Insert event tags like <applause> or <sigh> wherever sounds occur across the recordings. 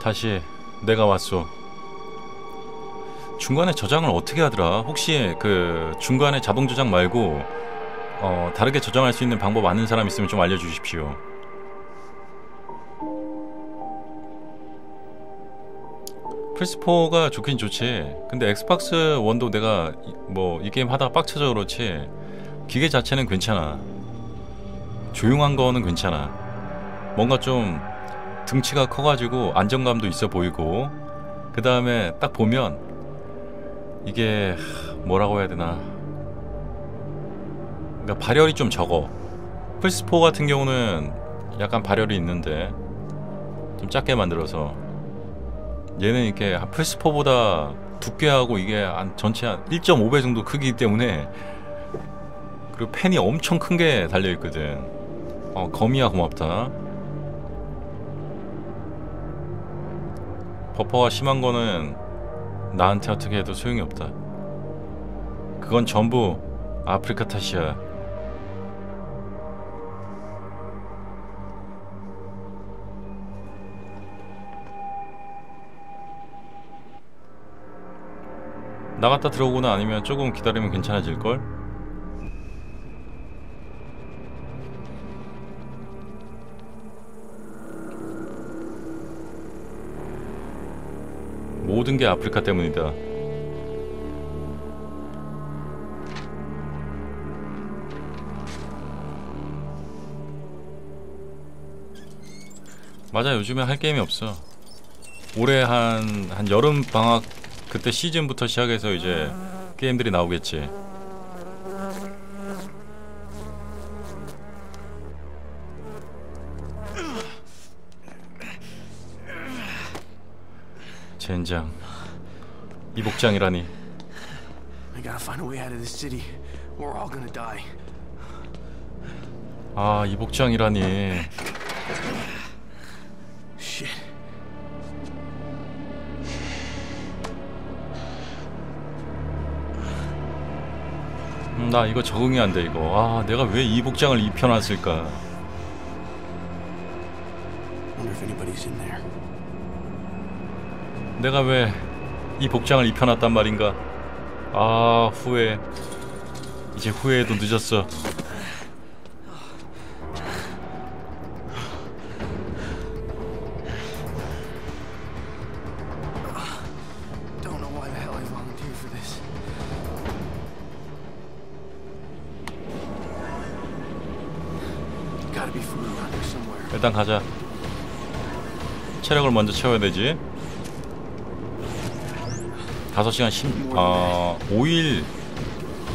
다시 내가 왔소. 중간에 저장을 어떻게 하더라? 혹시 그 중간에 자동 저장 말고 어, 다르게 저장할 수 있는 방법 아는 사람 있으면 좀 알려주십시오. 플스4가 좋긴 좋지. 근데 엑스박스 원도 내가 뭐 이 게임 하다가 빡쳐져 그렇지. 기계 자체는 괜찮아. 조용한 거는 괜찮아. 뭔가 좀 등치가 커가지고 안정감도 있어 보이고 그 다음에 딱 보면 이게 뭐라고 해야 되나. 그러니까 발열이 좀 적어. 플스4 같은 경우는 약간 발열이 있는데 좀 작게 만들어서 얘는 이렇게 플스4보다 두께하고 이게 한 전체 한 1.5배 정도 크기 때문에 그리고 펜이 엄청 큰 게 달려있거든. 어 거미야 고맙다 버퍼가 심한 거는 나한테 어떻게 해도 소용이 없다. 그건 전부 아프리카 탓이야. 나갔다 들어오거나 아니면 조금 기다리면 괜찮아질걸? 모든 게 아프리카 때문이다. 맞아 요즘에 할 게임이 없어. 올해 한, 한 여름 방학 그때 시즌부터 시작해서 이제 게임들이 나오겠지. 젠장. 이 복장이라니. I gotta find a way out of this city. We're all gonna die. 아, 이 복장이라니. Shit. 음, 나 이거 적응이 안 돼 이거. 아, 내가 왜 이 복장을 입혀놨을까? 내가 왜 이 복장을 입혀놨단 말인가? 아, 후회. 이제 후회해도 늦었어. 일단 가자. 체력을 먼저 채워야 되지. 5시간 10, 어, 5일,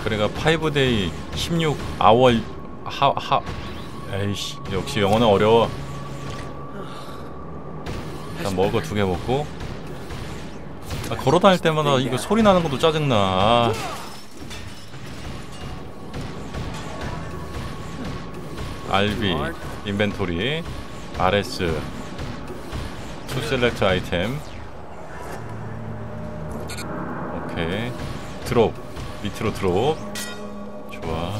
그러니까 5데이 16 아월, 하, 하, 에이씨, 역시 영어는 어려워. 일단 먹을 거두 개 먹고. 아, 걸어 다닐 때마다 이거 소리 나는 것도 짜증나. 아. RB, 인벤토리, RS, 투 셀렉트 아이템. 오케이. 드롭. 밑으로 드롭. 좋아.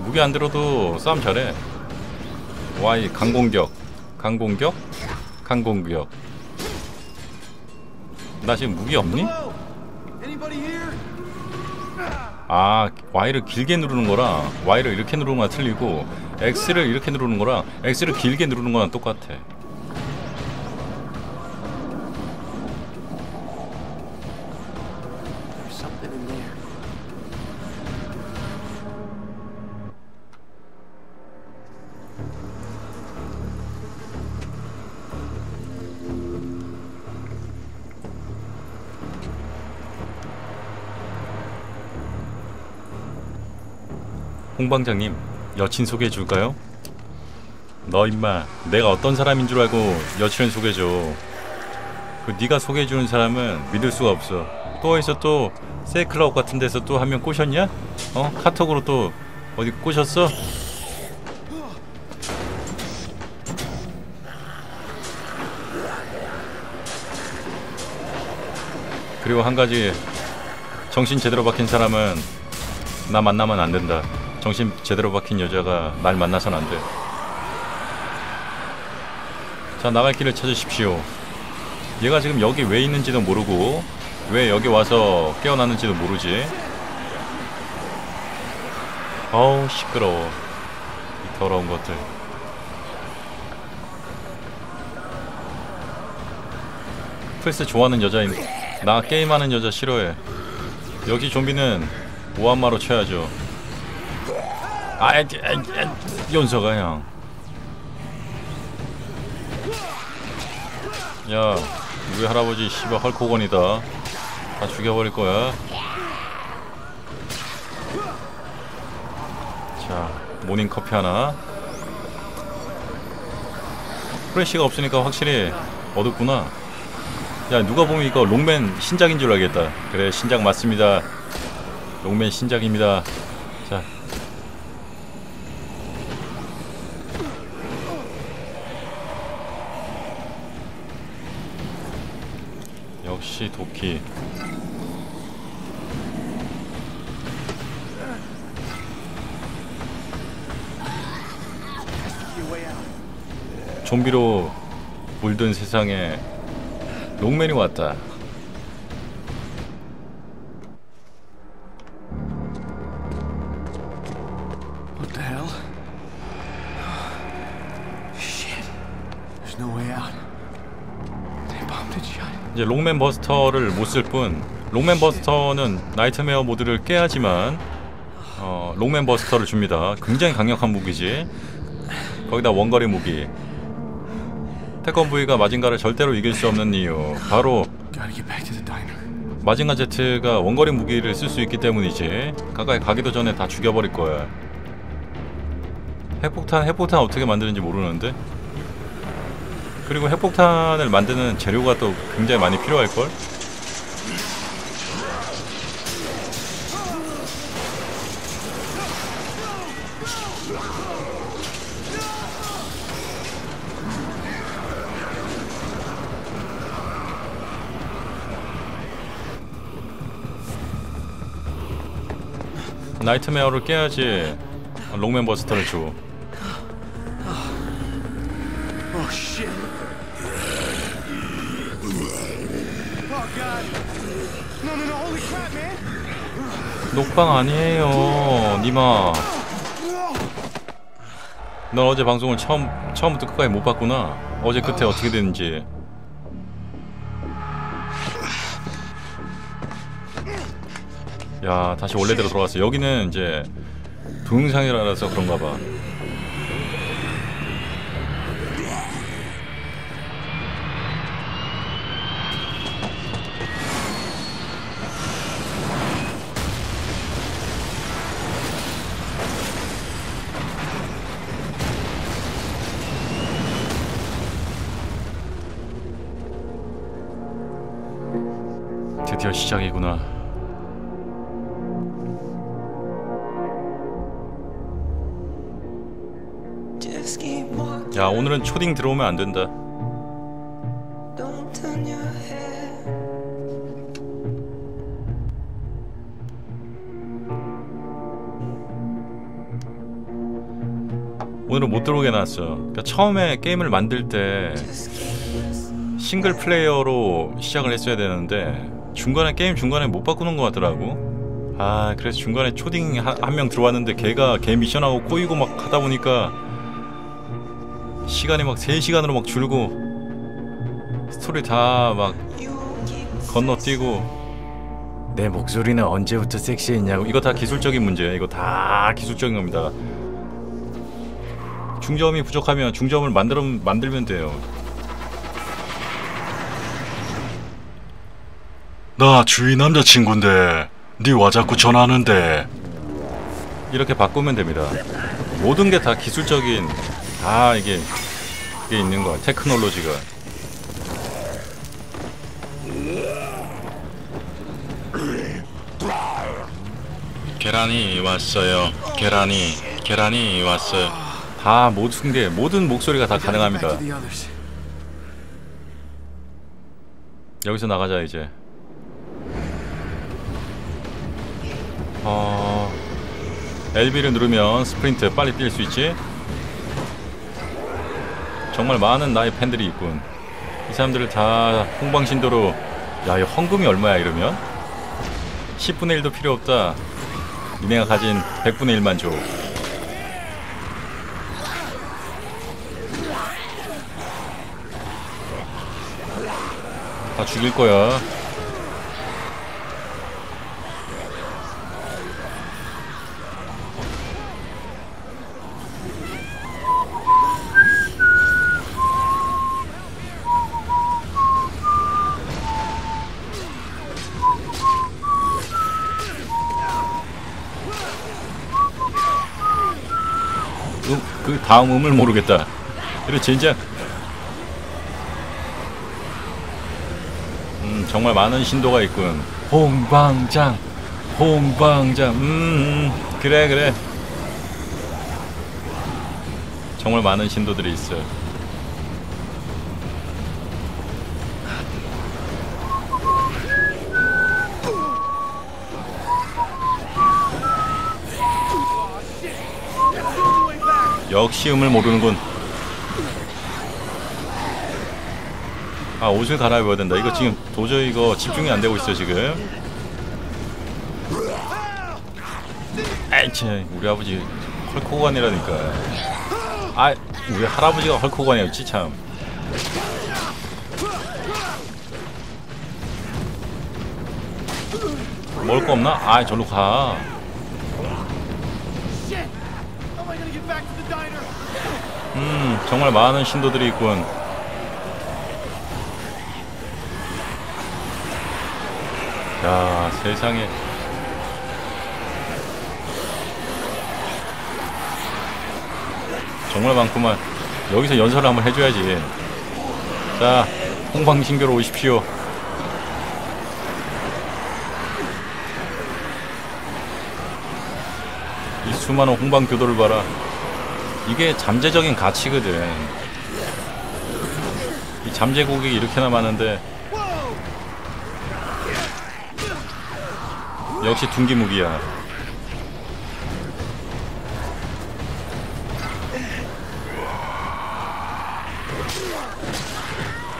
무기 안 들어도 싸움 잘해. Y 강공격. 강공격. 강공격. 나 지금 무기 없니? 아 Y를 길게 누르는 거랑 Y를 이렇게 누르는 거랑 틀리고 X를 이렇게 누르는 거랑 X를 길게 누르는 거랑 똑같아 홍방장님 여친 소개해 줄까요? 너 임마 내가 어떤 사람인 줄 알고 여친을 소개해줘 그 네가 소개해 주는 사람은 믿을 수가 없어 또 어디서 또 세이클럽 같은 데서 또 한 명 꼬셨냐? 어? 카톡으로 또 어디 꼬셨어? 그리고 한 가지 정신 제대로 박힌 사람은 나 만나면 안 된다. 정신 제대로 박힌 여자가 날 만나선 안 돼. 자 나갈 길을 찾으십시오. 얘가 지금 여기 왜 있는지도 모르고 왜 여기 와서 깨어났는지도 모르지. 어우 시끄러워. 이 더러운 것들. 플스 좋아하는 여자인 나 게임하는 여자 싫어해. 여기 좀비는 오한마로 쳐야죠 아이 연서가 형 야, 우리 할아버지 씨발 헐코건이다. 다 죽여버릴 거야. 자, 모닝 커피 하나. 프레쉬가 없으니까 확실히 어둡구나. 야, 누가 보면 이거 롱맨 신작인 줄 알겠다. 그래, 신작 맞습니다. 롱맨 신작입니다. 자. 도끼. 좀비로 물든 세상에 롱맨이 왔다. 이제 롱맨 버스터를 못 쓸 뿐 롱맨 버스터는 나이트메어 모드를 깨야지만 어, 롱맨 버스터를 줍니다. 굉장히 강력한 무기지. 거기다 원거리 무기. 태권 V가 마징가를 절대로 이길 수 없는 이유 바로. 마징가 Z가 원거리 무기를 쓸 수 있기 때문이지. 가까이 가기도 전에 다 죽여버릴 거야. 핵폭탄 핵폭탄 어떻게 만드는지 모르는데. 그리고 핵폭탄을 만드는 재료가 또 굉장히 많이 필요할 걸. 나이트메어를 깨야지 롱맨 버스터를 줘. Oh 녹방 아니에요, 니마. 넌 어제 방송을 처음 처음부터 끝까지 못 봤구나. 어제 끝에 어떻게 됐는지. 야, 다시 원래대로 돌아왔어. 여기는 이제 동영상이라서 그런가 봐. 야, 오늘은 초딩 들어오면 안 된다. 오늘은 못 들어오게 놨어. 그러니까 처음에 게임을 만들 때. 싱글 플레이어로 시작을 했어야 되는데 중간에 게임 중간에 못 바꾸는 것 같더라고. 아 그래서 중간에 초딩 한 명 들어왔는데 걔가 걔 미션하고 꼬이고 막 하다 보니까 시간이 막 3시간으로 막 줄고 스토리 다 막 건너뛰고 내 목소리는 언제부터 섹시했냐고. 이거 다 기술적인 문제야 이거 다 기술적인 겁니다. 중점이 부족하면 중점을 만들어 만들면 돼요. 나 주위 남자친구인데 네와 자꾸 전화하는데. 이렇게 바꾸면 됩니다. 모든 게 다 기술적인 다 이게 이게 있는 거야. 테크놀로지가. 계란이 왔어요. 계란이 계란이 왔어요. 다 모든 게 모든 목소리가 다 가능합니다. 여기서 나가자 이제. 어... LB를 누르면 스프린트 빨리 뛸 수 있지. 정말 많은 나의 팬들이 있군. 이 사람들을 다 홍방신도로 야, 이 헌금이 얼마야 이러면 10분의 1도 필요 없다. 니네가 가진 100분의 1만 줘. 다 죽일 거야. 음, 그 다음 음을 모르겠다. 그리고 젠장. 음, 정말 많은 신도가 있군. 홍방장, 홍방장. 음, 음, 그래 그래. 정말 많은 신도들이 있어. 역시 음을 모르는군. 아 옷을 갈아입어야 된다. 이거 지금 도저히 이거 집중이 안 되고 있어 지금. 참 우리 아버지 헐크호간이라니까. 아 우리 할아버지가 헐크호간이었지 참. 먹을 거 없나? 아 절로 가. 음 정말 많은 신도들이 있군. 야 세상에. 정말 많구만. 여기서 연설을 한번 해줘야지. 자 홍방신교로 오십시오. 이 수많은 홍방교도를 봐라 이게 잠재적인 가치거든 이 잠재 고객이 이렇게나 많은데 역시 둔기무기야.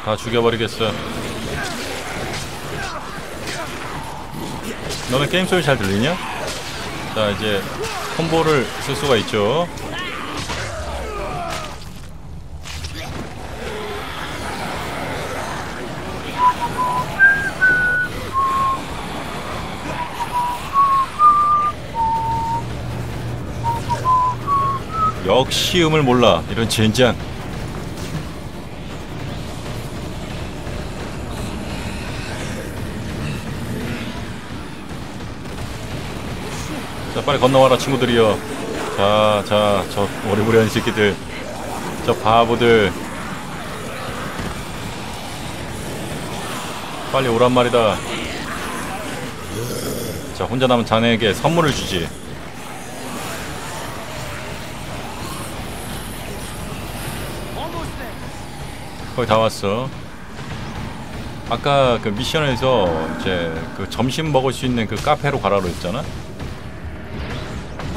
다 죽여버리겠어. 너는 게임 소리 잘 들리냐? 자 이제 콤보를 쓸 수가 있죠. 역 시 음을 몰라. 이런 젠장 자 빨리 건너와라 친구들이여. 자 자 저 오리부리한 새끼들. 저 바보들. 빨리 오란 말이다. 자 혼자 남은 자네에게 선물을 주지 거의 다 왔어. 아까 그 미션에서 이제 그 점심 먹을 수 있는 그 카페로 가라고 했잖아.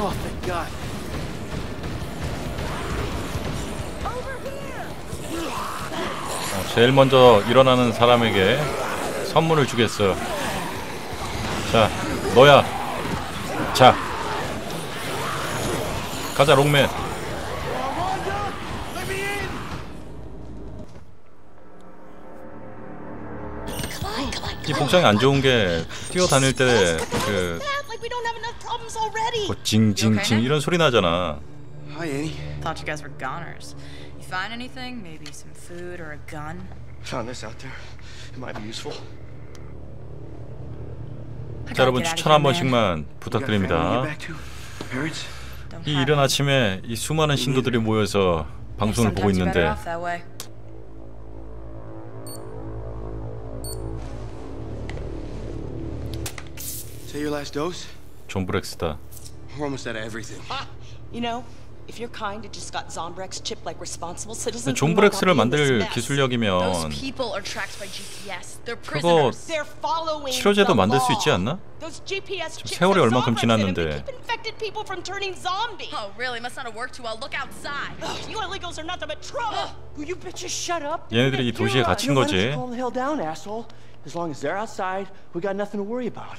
Oh. 어, 제일 먼저 일어나는 사람에게 선물을 주겠어. 자, 너야. 자, 가자 롱맨. 이 복장이 안 좋은 게 뛰어다닐 때그. 뭐 징징징 이런 소리 나잖아. Hi, Annie. Thought you guys were goners. You find anything? Maybe some food or a gun? Found this out there. It might be useful. 자, 여러분 추천 한. 번씩만 부탁드립니다. 이 이른. 아침에 이 수많은 신도들이 모여서 방송을 보고 있는데 Say your last dose? 존 브렉스다. We're almost out of everything. You know, If you're kind and just got Zombrex chipped like responsible citizens, 존 브렉스를 in this 만들 mess. Those 기술력이면 people are tracked by GPS. They're 그거 prisoners. They're following 치료제도 the 만들 수 law. 있지 않나? Those GPS 지금 chips 세월이 have 얼만큼 Zombrex in them to 지났는데. keep infected people from turning zombie. Oh, really? Must not have worked too well. Look outside. You illegals are nothing but trouble. Will you bitches shut up? 얘네들이 이 도시에 갇힌 거지. calm the hell down, asshole? As long as they're outside, we got nothing to worry about.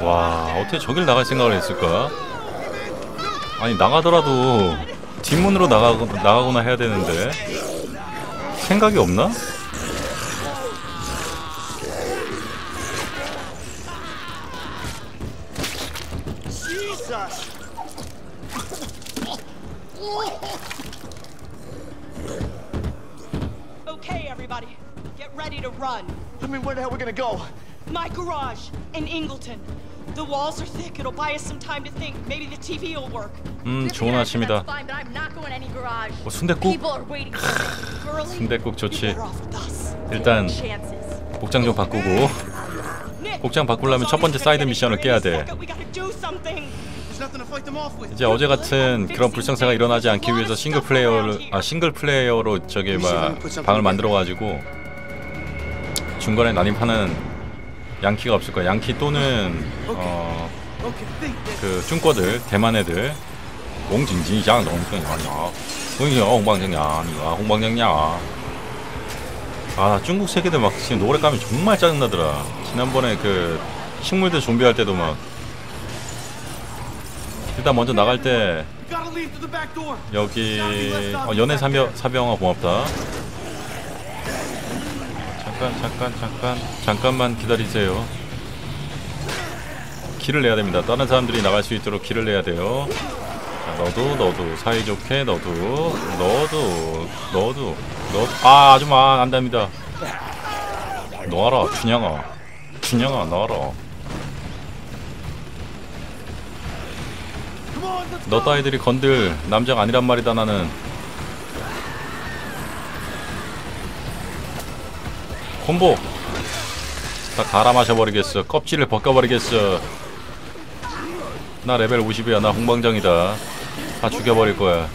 와 어떻게 저길 나갈 생각을 했을까? 아니 나가더라도 뒷문으로 나가고, 나가거나 해야 되는데 생각이 없나? Jesus! Okay, everybody, get ready to run. I mean, where the hell we gonna go? My garage in Ingleton. The walls are thick. It'll buy us some time to think. Maybe the TV will work. 음 좋은 아침이다. 뭐. Girlie, 순댓국 you're 좋지 better off with us. 일단. 복장 좀 바꾸고 복장 바꾸려면 첫 번째 사이드 미션을 깨야 돼. 이제 어제 같은 그런 불상사가 일어나지 않기 위해서 싱글 플레이어를 아 싱글 플레이어로 저기 막 방을 만들어 가지고 중간에 난입하는 양키가 없을 거야. 양키 또는 어. 그 중꺼들 대만 애들. 공징징장 농땡아냐? 공징 홍방장냐 홍방장냐 아 중국 새끼들 막 지금 노래 까면 정말 짜증나더라. 지난번에 그 식물들 좀비 할 때도 막. 일단 먼저 나갈 때. 여기 어, 연애 사병 사병아 고맙다 잠깐 잠깐 잠깐 잠깐만 기다리세요. 길을 내야 됩니다. 다른 사람들이 나갈 수 있도록 길을 내야 돼요. 자, 너도 너도. 사이좋게 너도. 너도 너도 너도. 아 아줌마 안됩니다. 놔라 춘향아. 춘향아 놔라. 너 따위들이 건들 남자가 아니란 말이다 나는 콤보. 다 갈아 마셔버리겠어. 껍질을 벗겨버리겠어. 나 레벨 50이야. 나 홍방장이다. 다 죽여버릴 거야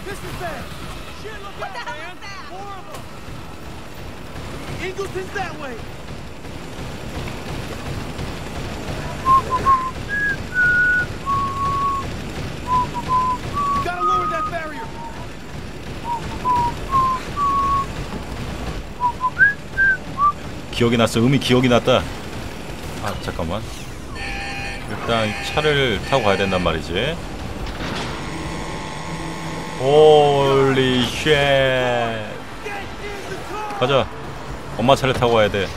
기억이 났어. 음이 기억이 났다. 아 잠깐만. 일단 차를 타고 가야 된단 말이지. 홀리 쉣 가자. 엄마 차를 타고 가야 돼.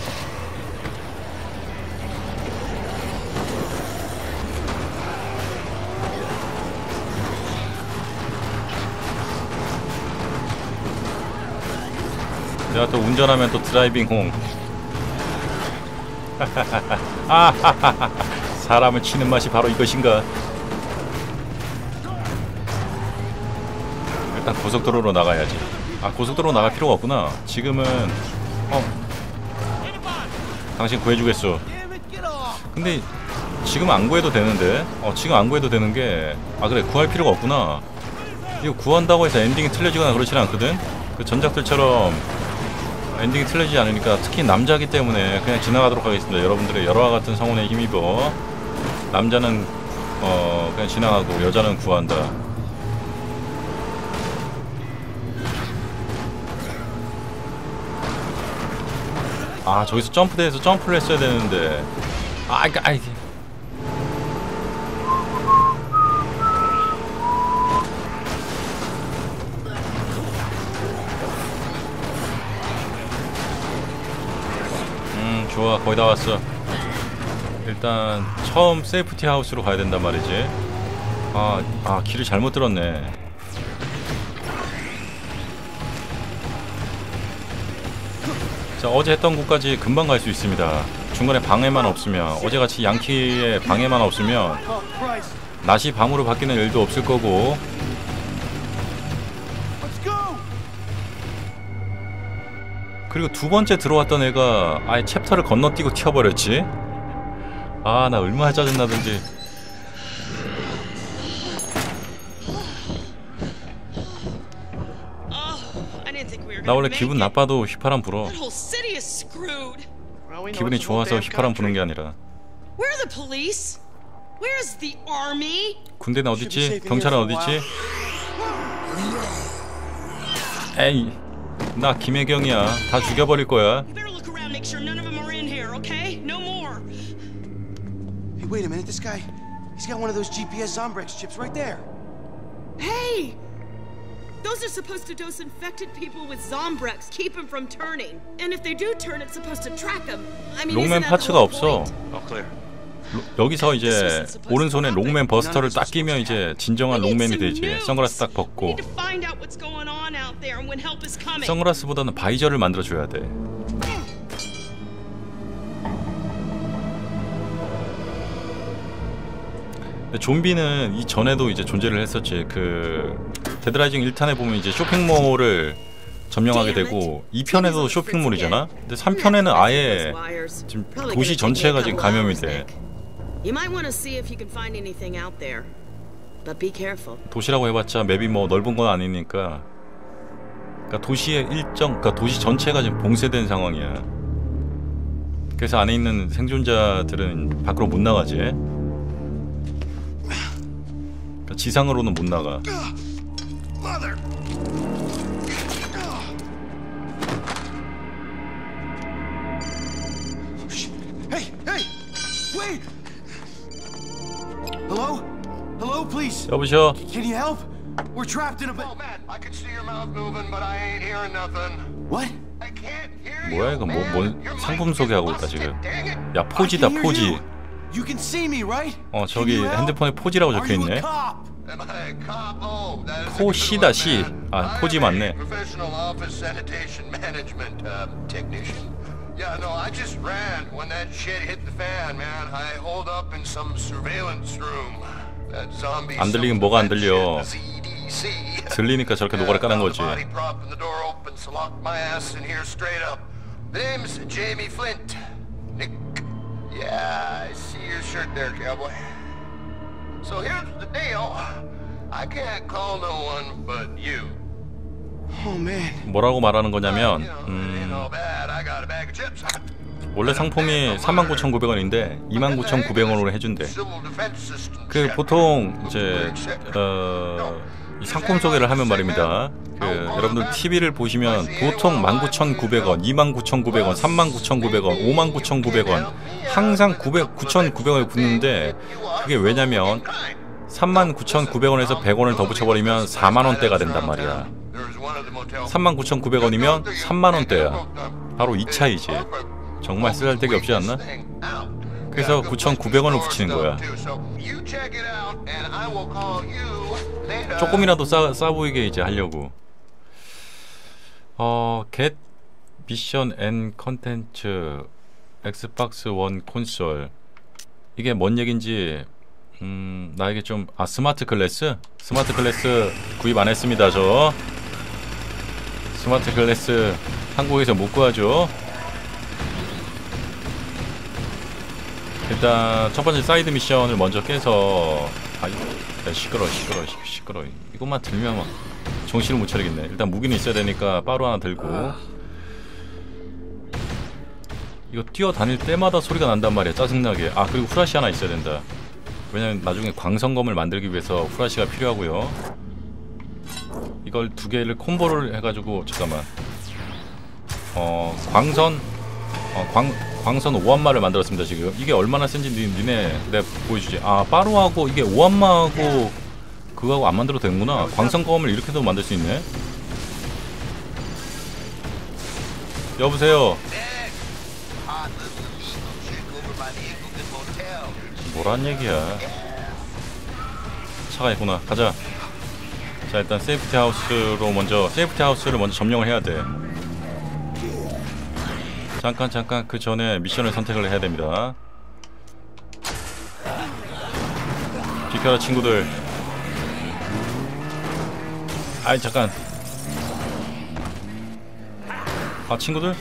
내가 또 운전하면 또 드라이빙 홈. 아하하하 <laughs> 사람을 치는 맛이 바로 이것인가? 일단 고속도로로 나가야지. 아 고속도로 나갈 필요가 없구나. 지금은 어. 당신 구해주겠어 근데 지금 안 구해도 되는데? 어 지금 안 구해도 되는 게 아 그래 구할 필요가 없구나. 이거 구한다고 해서 엔딩이 틀려지거나 그렇진 않거든? 그 전작들처럼 엔딩이 틀리지 않으니까 특히 남자기 때문에 그냥 지나가도록 하겠습니다. 여러분들의 열화와 같은 성원에 힘입어 남자는 어 그냥 지나가고 여자는 구한다. 아 저기서 점프대에서 점프를 했어야 되는데 아 아이 좋아 거의 다 왔어 일단 처음 세이프티 하우스로 가야 된단 말이지. 아, 아 길을 잘못 들었네. 자 어제 했던 곳까지 금방 갈 수 있습니다. 중간에 방해만 없으면 어제같이 양키의 방해만 없으면 Oh. 낮이 밤으로 바뀌는 일도 없을 거고 그리고 두 번째 들어왔던 애가 아예 챕터를 건너뛰고 튀어버렸지. 아 나 얼마나 짜증나든지. Oh, were 나 원래 기분. 나빠도 휘파람 불어. 기분이 좋아서 휘파람 부는. 게 아니라. Where are the police? Where's the army? 군대는 어딨지? 경찰은 어딨지? 에이, 나 김혜경이야. 다 죽여버릴 거야. Hey, wait a minute. This guy, he's got one of those GPS Zombrex chips right there. Hey! Those are supposed to dose infected people with Zombrex, keep them from turning. And if they do turn, it's supposed to track them. I mean, 롱맨 파츠가 없어. 로- 여기서 이제 오른손에 롱맨 버스터를 딱 끼면 이제 진정한 롱맨이 되지. 선글라스 딱 벗고. 선글라스보다는 바이저를 만들어줘야 돼. 좀비는 이 전에도 이제 존재를 했었지. 그 데드라이징 1탄에 보면 이제 쇼핑몰을 점령하게 되고 2편에도 쇼핑몰이잖아. 근데 3편에는 아예 지금 도시 전체가 지금 감염이 돼. 도시라고 해봤자 맵이 뭐 넓은 건 아니니까. 그러니까 도시의 일정, 그러니까 도시 전체가 지금 봉쇄된 상황이야. 그래서 안에 있는 생존자들은 밖으로 못 나가지. 그러니까 지상으로는 못 나가. 여보셔. Can you help? We're trapped in a. Oh, man, I can see your mouth moving, but I ain't hearing nothing. What? I can't hear 뭐야 you, 이거 뭐, man. 뭔 Your 상품 소개하고 있다 지금. 야 I 포지다 포지. You. You can see me, right? 어 저기? 핸드폰에 포지라고 적혀 있네. cop? Am I a cop? Oh, that is a 포시다, 시. 아, 포지 a 맞네. Professional office sanitation management uh, technician. Yeah, no, I just ran when that shit hit the fan, man. I holed up in some surveillance room. That zombie. 안 들리긴 뭐가 안 들려. 들리니까 저렇게 노가리 까는 거지. So lock my ass in here straight up. The name's Jamie Flint. Nick. Yeah, I see your shirt there, cowboy. So here's the deal. I can't call no one but you. Oh man. 뭐라고 말하는 거냐면 음. 원래 상품이 39,900원인데 29,900원으로 해준대. Civil defense system 그. 보통 이제 어, 이 상품 소개를 하면 말입니다. 그 여러분들 TV를 보시면 보통 19,900원, 29,900원, 39,900원, 59,900원 항상 900, 9,900원에 붙는데 그게 왜냐면 39,900원에서 100원을 더 붙여버리면 4만 원대가 된단 말이야. 39,900원이면 3만 원대야. 바로 이 차이지. 정말 쓰잘데기 없지 않나? 그래서 9,900원을 붙이는 거야. 조금이라도 싸, 싸 보이게 이제 하려고. 어, get 미션 앤 컨텐츠 엑스박스 원 콘솔 이게 뭔 얘긴지 음, 나에게 좀 아 스마트 글래스? 스마트 글래스 구입 안 했습니다, 저. 스마트 글래스 한국에서 못 구하죠. 일단 첫 번째 사이드 미션을 먼저 깨서 아 이거 야, 시끄러 시끄러 시- 시끄러 이것만 들면 막 정신을 못 차리겠네. 일단 무기는 있어야 되니까 빠루 하나 들고. 이거 뛰어다닐 때마다 소리가 난단 말이야 짜증나게. 아 그리고 후라시 하나 있어야 된다. 왜냐면 나중에 광선검을 만들기 위해서 후라시가 필요하고요. 이걸 두 개를 콤보를 해가지고 잠깐만. 어 광선? 어, 광, 광선 오한마를 만들었습니다 지금. 이게 얼마나 센지 니, 니네 내가 보여주지. 아 빠루하고 이게 오한마하고 그거하고 안 만들어도 되는구나. 광선 검을 이렇게도 만들 수 있네. 여보세요? 뭐란 얘기야? 차가 있구나. 가자. 자 일단 세이프티 하우스로 먼저 세이프티 하우스를 먼저 점령을 해야 돼 잠깐 잠깐. 그 전에 미션을 선택을 해야 됩니다. 비켜라 친구들. 아이 잠깐. 아 친구들